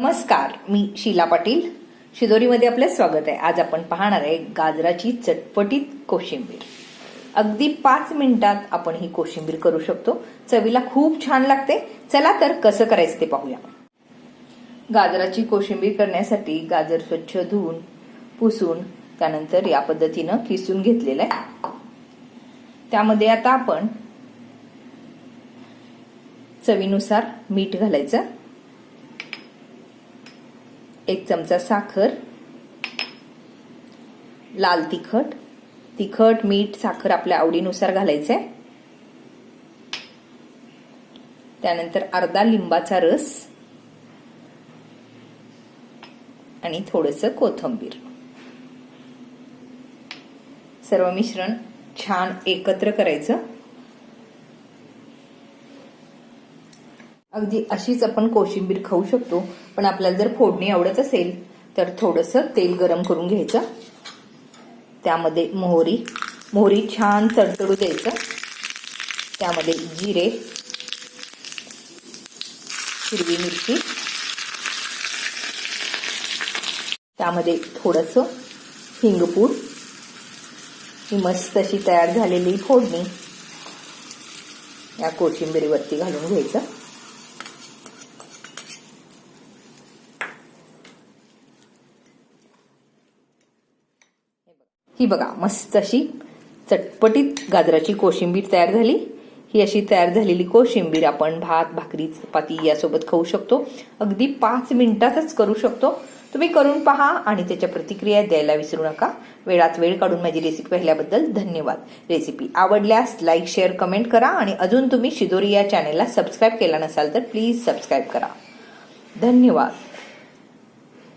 नमस्कार मी शीला पाटील. शिदोरीमध्ये आपलं स्वागत आहे. आज आपण पाहणार आहे गाजराची चटपटीत कोशिंबीर. अगदी पाच मिनिटात आपण ही कोशिंबीर करू शकतो. चवीला खूप छान लागते. चला तर कसं करायचं ते पाहूया. गाजराची कोशिंबीर करण्यासाठी गाजर स्वच्छ धुवून पुसून त्यानंतर या पद्धतीनं किसून घेतलेलं आहे. त्यामध्ये आता आपण चवीनुसार मीठ घालायचं. एक चमचा साखर लाल तिखट. तिखट मीठ साखर आपल्या आवडीनुसार घालायचंय. त्यानंतर अर्धा लिंबाचा रस आणि थोडस कोथंबीर. सर्व मिश्रण छान एकत्र करायचं. अगदी अशीच आपण कोशिंबीर खाऊ शकतो पण आपल्याला जर फोडणी आवडत असेल तर थोडस तेल गरम करून घ्यायचं. त्यामध्ये मोहरी मोहरी छान तडतडू द्यायचं. त्यामध्ये जिरे हिरवी मिरची. त्यामध्ये थोडस हिंगपूड. ही मस्त अशी तयार झालेली फोडणी. या कोशिंबिरीवरती घालून घ्यायचं. ही बघा मस्त अशी चटपटीत गाजराची कोशिंबीर तयार झाली. ही अशी तयार झालेली कोशिंबीर आपण भात भाकरी चपाती यासोबत खाऊ शकतो. अगदी पाच मिनिटातच करू शकतो. तुम्ही करून पहा आणि त्याच्या प्रतिक्रिया द्यायला विसरू नका. वेळात वेळ काढून माझी रेसिपी पाहिल्याबद्दल धन्यवाद. रेसिपी आवडल्यास लाईक शेअर कमेंट करा आणि अजून तुम्ही शिदोरी या चॅनेलला सबस्क्राईब केला नसाल तर प्लीज सबस्क्राईब करा. धन्यवाद.